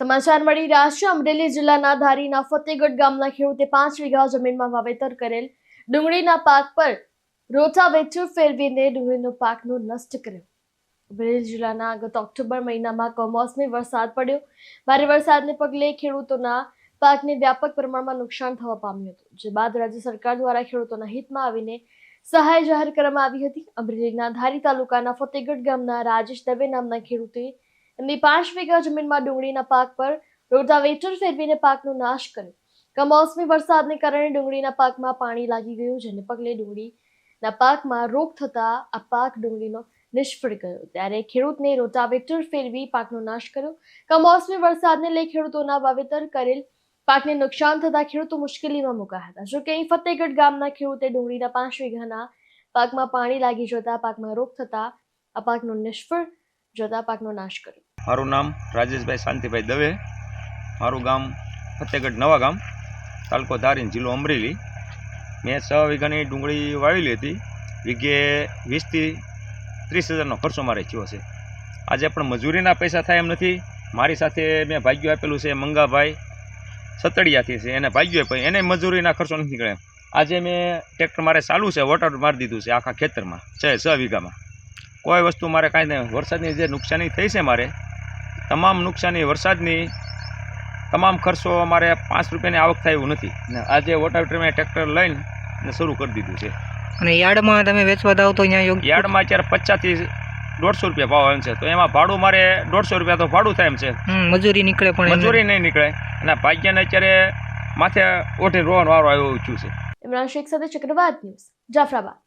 સમાચાર મળી રહ્યા છે. અમરેલી જિલ્લાના ધારીના ફતેગઢ ગામના ખેડૂતે પાંચ વીઘા જમીનમાં વાવેતર કરેલ ડુંગળીના પાક પર રોટાવેટર ફેરવીને ડુંગળીનો પાકનો નષ્ટ કર્યો. અમરેલી જિલ્લાના ગત ઓક્ટોબર મહિનામાં કમોસમી વરસાદ પડ્યો. ભારે વરસાદને પગલે ખેડૂતોના પાકને વ્યાપક પ્રમાણમાં નુકસાન થવા પામ્યું હતું, જે બાદ રાજ્ય સરકાર દ્વારા ખેડૂતોના હિતમાં આવીને સહાય જાહેર કરવામાં આવી હતી. અમરેલીના ધારી તાલુકાના ફતેગઢ ગામના રાજેશ દવે નામના ખેડૂતે એમની પાંચ વીઘા જમીનમાં ડુંગળીના પાક પર રોટાવેટર ફેરવીને પાકનો નાશ કર્યો. કમોસમી વરસાદને કારણે ડુંગળીના પાકમાં પાણી લાગી ગયું, જેને પગલે ડુંગળીના પાકમાં રોગ થતા આ પાક ડુંગળીનો નિષ્ફળ ગયો. ત્યારે ખેડૂતને રોટાવેટર ફેરવી પાકનો નાશ કર્યો. કમોસમી વરસાદને લઈ ખેડૂતોના વાવેતર કરેલ પાકને નુકસાન થતા ખેડૂતો મુશ્કેલીમાં મુકાયા હતા. જો કે અહીં ફતેગઢ ગામના ખેડૂતે ડુંગળીના પાંચ વીઘાના પાકમાં પાણી લાગી જતા પાકમાં રોગ થતા આ પાકનો નિષ્ફળ જતા પાકનો નાશ કર્યો. મારું નામ રાજેશભાઈ શાંતિભાઈ દવે. મારું ગામ ફતેગઢ નવા ગામ, તાલુકો ધારીન જિલ્લો અમરેલી. મેં છ વીઘાની ડુંગળી વાવેલી હતી. વીઘે વીસથી ત્રીસ હજારનો ખર્ચો મારે થયો છે. આજે પણ મજૂરીના પૈસા થાય એમ નથી. મારી સાથે મેં ભાગ્યું આપેલું છે મંગાભાઈ સતડિયાથી છે. એને ભાગ્યું આપ્યું એને મજૂરીના ખર્ચો નથી નીકળે આજે મેં ટ્રેક્ટર મારે ચાલુ છે, વોટર મારી દીધું છે આખા ખેતરમાં, છે, છ વીઘામાં. કોઈ વસ્તુ મારે કાંઈ નહીં વરસાદની જે નુકસાની થઈ છે મારે તમામ નુકસાની વરસાદની તમામ ખર્ચો અમારે પાંચ રૂપિયાની આવક થાય એવું નથી. ને આજે વોટર મેં ટ્રેક્ટર લઈને ને શરૂ કરી દીધું છે. અને યાર્ડમાં તમે વેચવા જાઓ તો અહીંયા યાર્ડમાં અત્યારે પચાસથી દોઢસો રૂપિયા ભાવ એમ છે. તો એમાં ભાડું મારે દોઢસો રૂપિયા તો ભાડું થાય એમ છે. મજૂરી નીકળે પણ મજૂરી નહીં નીકળે. અને ભાગ્યને અત્યારે માથે ઓઠે રોવાનો વારો આવ્યો એવું છે. ઇમરાન શેખ સાથે ચક્રવાત ન્યૂઝ જાફરાબાદ.